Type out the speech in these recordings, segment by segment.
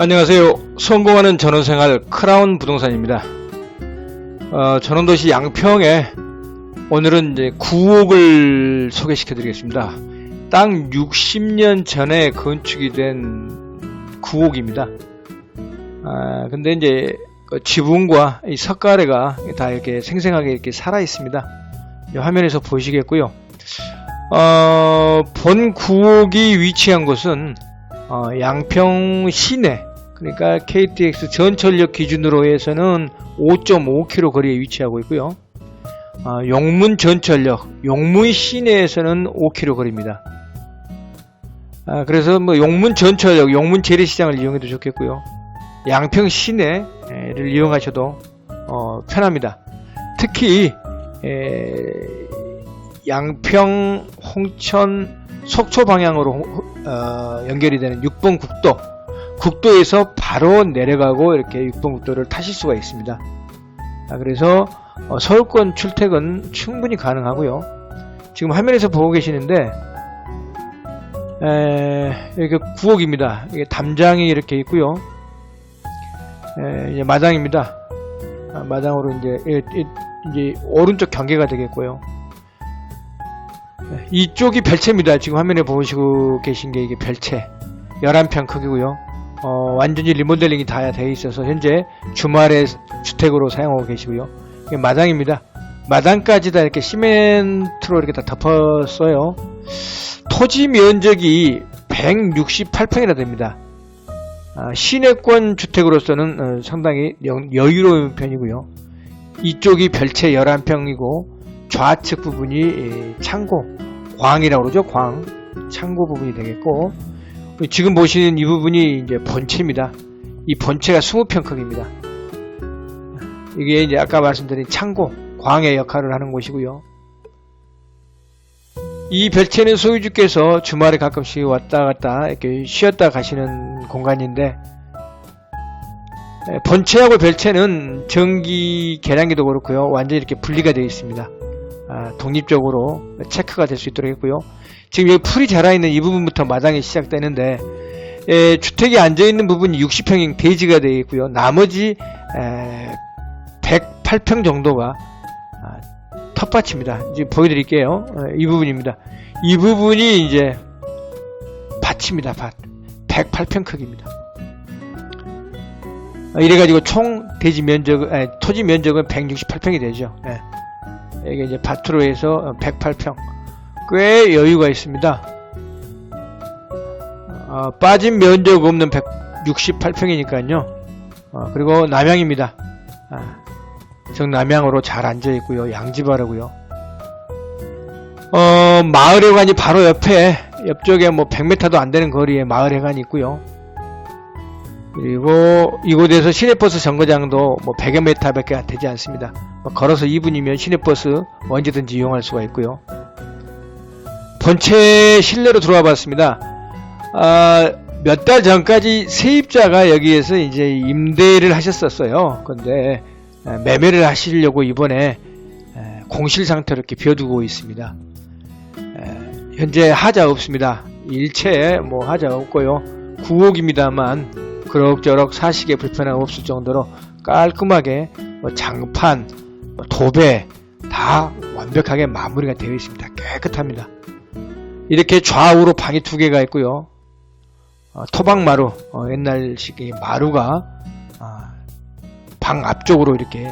안녕하세요. 성공하는 전원생활 크라운 부동산입니다. 어, 전원도시 양평에 오늘은 이제 구옥을 소개시켜 드리겠습니다. 땅 60년 전에 건축이 된 구옥입니다. 아, 근데 이제 그 지붕과 이 석가래가 다 이렇게 생생하게 이렇게 살아 있습니다. 이 화면에서 보시겠고요. 어, 본 구옥이 위치한 곳은 어, 양평 시내 그러니까 KTX 전철역 기준으로 해서는 5.5km 거리에 위치하고 있고요. 어, 용문 전철역, 용문 시내에서는 5km 거리입니다. 아, 그래서 뭐 용문 전철역, 용문 재래시장을 이용해도 좋겠고요. 양평 시내를 이용하셔도 어, 편합니다. 특히 에, 양평, 홍천, 속초 방향으로 어, 연결이 되는 6번 국도 국도에서 바로 내려가고 이렇게 6번 국도를 타실 수가 있습니다. 아, 그래서 어, 서울권 출퇴근 충분히 가능하고요. 지금 화면에서 보고 계시는데 에, 이렇게 구옥입니다. 이게 담장이 이렇게 있고요. 에, 이제 마당입니다. 아, 마당으로 이제 이제 오른쪽 경계가 되겠고요. 네, 이쪽이 별채입니다. 지금 화면에 보시고 계신 게 이게 별채. 11평 크기고요. 어, 완전히 리모델링이 다 되어 있어서 현재 주말에 주택으로 사용하고 계시고요. 이게 마당입니다. 마당까지 다 이렇게 시멘트로 이렇게 다 덮었어요. 토지 면적이 168평이나 됩니다. 아, 시내권 주택으로서는 어, 상당히 여, 여유로운 편이고요. 이쪽이 별채 11평이고 좌측 부분이 예, 창고, 광이라고 그러죠. 광. 창고 부분이 되겠고 지금 보시는 이 부분이 이제 본체입니다. 이 본체가 20평 크기입니다. 이게 이제 아까 말씀드린 창고, 광의 역할을 하는 곳이고요. 이 별채는 소유주께서 주말에 가끔씩 왔다 갔다 이렇게 쉬었다 가시는 공간인데 에, 본체하고 별채는 전기 계량기도 그렇고요. 완전히 이렇게 분리가 되어 있습니다. 아, 독립적으로 체크가 될 수 있도록 했고요. 지금 여기 풀이 자라있는 이 부분부터 마당이 시작되는데 에, 주택이 앉아있는 부분이 60평인 대지가 되어 있고요. 나머지 에, 108평 정도가 아, 텃밭입니다. 이제 보여드릴게요. 에, 이 부분입니다. 이 부분이 이제 밭입니다. 밭. 108평 크기입니다. 아, 이래가지고 총 대지 면적, 아니, 토지 면적은 168평이 되죠. 예. 이게 이제 밭으로 해서 108평. 꽤 여유가 있습니다. 어, 빠진 면적 없는 168평이니까요. 어, 그리고 남양입니다. 아, 정남양으로 잘 앉아 있고요. 양지바르고요. 어, 마을회관이 바로 옆에 옆쪽에 뭐 100m도 안 되는 거리에 마을회관이 있고요. 그리고 이곳에서 시내버스 정거장도 뭐 100여 m밖에 되지 않습니다. 뭐 걸어서 2분이면 시내버스 언제든지 이용할 수가 있고요. 본체 실내로 들어와 봤습니다. 아, 몇 달 전까지 세입자가 여기에서 이제 임대를 하셨었어요. 근데 에, 매매를 하시려고 이번에 에, 공실 상태로 이렇게 비워두고 있습니다. 에, 현재 하자 없습니다. 일체 뭐 하자 없고요. 구옥입니다만 그럭저럭 사시기에 불편함 없을 정도로 깔끔하게 뭐 장판, 뭐 도배 다 완벽하게 마무리가 되어 있습니다. 깨끗합니다. 이렇게 좌우로 방이 두 개가 있고요. 어, 토박마루, 어, 옛날식 이 마루가 아, 방 앞쪽으로 이렇게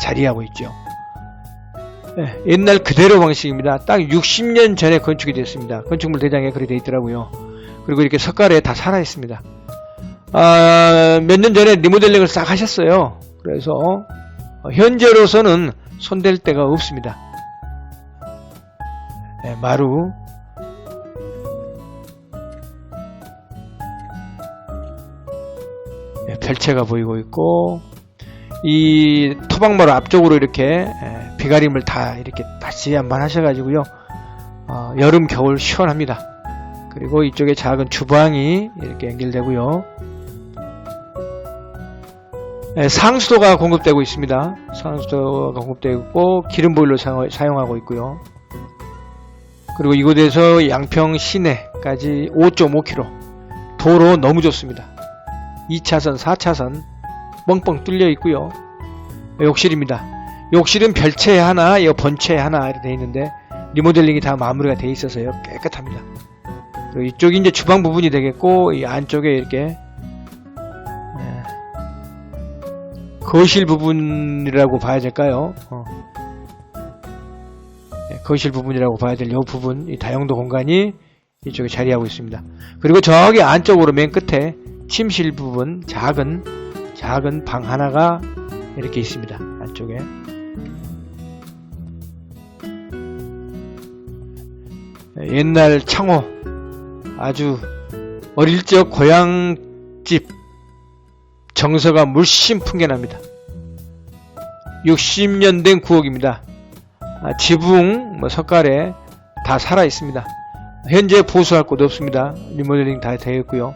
자리하고 있죠. 예, 옛날 그대로 방식입니다. 딱 60년 전에 건축이 됐습니다. 건축물 대장에 그리 되어 있더라고요. 그리고 이렇게 석가래에 다 살아 있습니다. 아, 몇 년 전에 리모델링을 싹 하셨어요. 그래서 어, 현재로서는 손댈 데가 없습니다. 네, 마루 네, 별채가 보이고 있고 이 토박마루 앞쪽으로 이렇게 에, 비가림을 다 이렇게 다시 한번 하셔가지고요 어, 여름 겨울 시원합니다 그리고 이쪽에 작은 주방이 이렇게 연결되고요 네, 상수도가 공급되고 있습니다 상수도가 공급되고 있고 기름 보일러 사용- 사용하고 있고요 그리고 이곳에서 양평 시내까지 5.5km 도로 너무 좋습니다. 2차선, 4차선 뻥뻥 뚫려 있고요. 욕실입니다. 욕실은 별채 하나, 이 본채 하나 이렇게 돼 있는데 리모델링이 다 마무리가 돼 있어서요 깨끗합니다. 이쪽이 이제 주방 부분이 되겠고 이 안쪽에 이렇게 예, 거실 부분이라고 봐야 될까요? 어. 예, 거실 부분이라고 봐야 될 이 부분, 이 다용도 공간이 이쪽에 자리하고 있습니다. 그리고 저기 안쪽으로 맨 끝에 침실 부분 작은 작은 방 하나가 이렇게 있습니다. 안쪽에. 옛날 창호 아주 어릴 적 고향집 정서가 물씬 풍겨납니다. 60년 된 구옥입니다. 아, 지붕, 뭐 석가래 다 살아 있습니다. 현재 보수할 곳 없습니다. 리모델링 다 되어 있고요.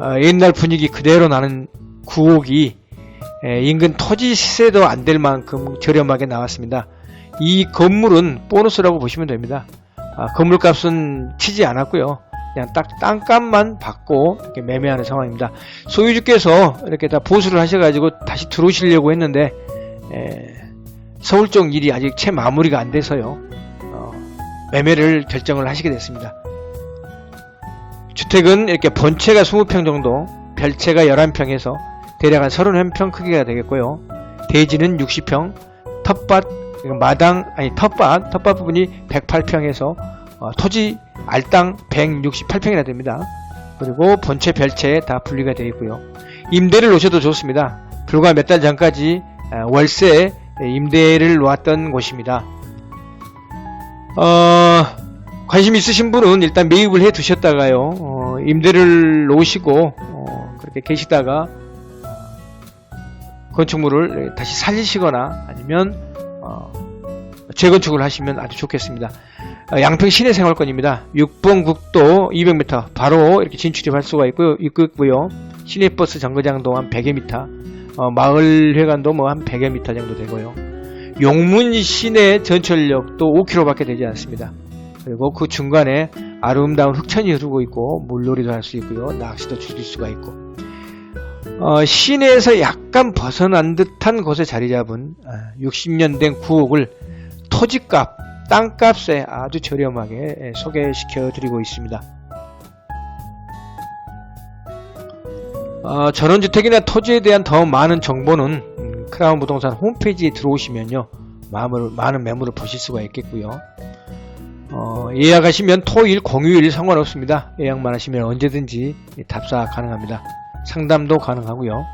아, 옛날 분위기 그대로 나는 구옥이 에, 인근 토지 시세도 안 될 만큼 저렴하게 나왔습니다. 이 건물은 보너스라고 보시면 됩니다. 아, 건물값은 치지 않았고요. 그냥 딱 땅값만 받고 이렇게 매매하는 상황입니다. 소유주께서 이렇게 다 보수를 하셔가지고 다시 들어오시려고 했는데 에, 서울 쪽 일이 아직 채 마무리가 안 돼서요. 어, 매매를 결정을 하시게 됐습니다. 주택은 이렇게 본체가 20평 정도, 별채가 11평에서 대략 한 31평 크기가 되겠고요. 대지는 60평, 텃밭, 마당, 아니 텃밭, 텃밭 부분이 108평에서 어, 토지 알땅 168평이나 됩니다. 그리고 본체, 별채 다 분리가 되어 있고요. 임대를 놓으셔도 좋습니다. 불과 몇 달 전까지 아, 월세 임대를 놓았던 곳입니다. 어, 관심 있으신 분은 일단 매입을 해 두셨다가요, 어, 임대를 놓으시고, 어, 그렇게 계시다가, 건축물을 다시 살리시거나 아니면, 어, 재건축을 하시면 아주 좋겠습니다. 어, 양평 시내 생활권입니다. 6번 국도 200m 바로 이렇게 진출입할 수가 있고요. 있고요. 시내버스 정거장도 한 100여 미터, 어, 마을회관도 뭐 한 100여 미터 정도 되고요. 용문 시내 전철역도 5km밖에 되지 않습니다. 그리고 그 중간에 아름다운 흑천이 흐르고 있고 물놀이도 할 수 있고요. 낚시도 즐길 수가 있고 어, 시내에서 약간 벗어난 듯한 곳에 자리 잡은 60년 된 구옥을 토지값, 땅값에 아주 저렴하게 소개시켜 드리고 있습니다. 어, 전원주택이나 토지에 대한 더 많은 정보는 음, 크라운 부동산 홈페이지에 들어오시면요. 마음을, 많은 매물을 보실 수가 있겠고요. 어, 예약하시면 토일 공휴일 상관없습니다. 예약만 하시면 언제든지 답사 가능합니다. 상담도 가능하고요.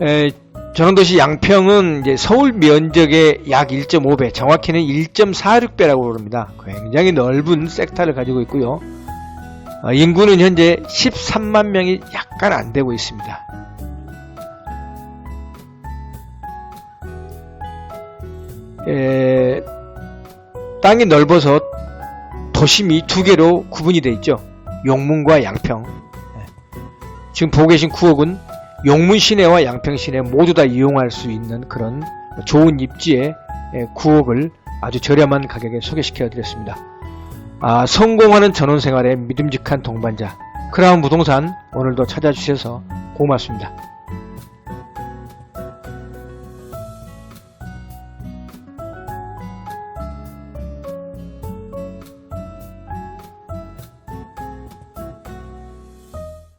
에, 전원도시 양평은 이제 서울 면적의 약 1.5배, 정확히는 1.46배라고 그럽니다. 굉장히 넓은 섹터를 가지고 있고요. 어, 인구는 현재 13만 명이 약간 안 되고 있습니다. 에, 땅이 넓어서 도심이 두 개로 구분이 되어 있죠. 용문과 양평. 예. 지금 보고 계신 구역은 용문 시내와 양평 시내 모두 다 이용할 수 있는 그런 좋은 입지의 예, 구역을 아주 저렴한 가격에 소개시켜 드렸습니다. 아, 성공하는 전원 생활의 믿음직한 동반자 크라운 부동산 오늘도 찾아주셔서 고맙습니다.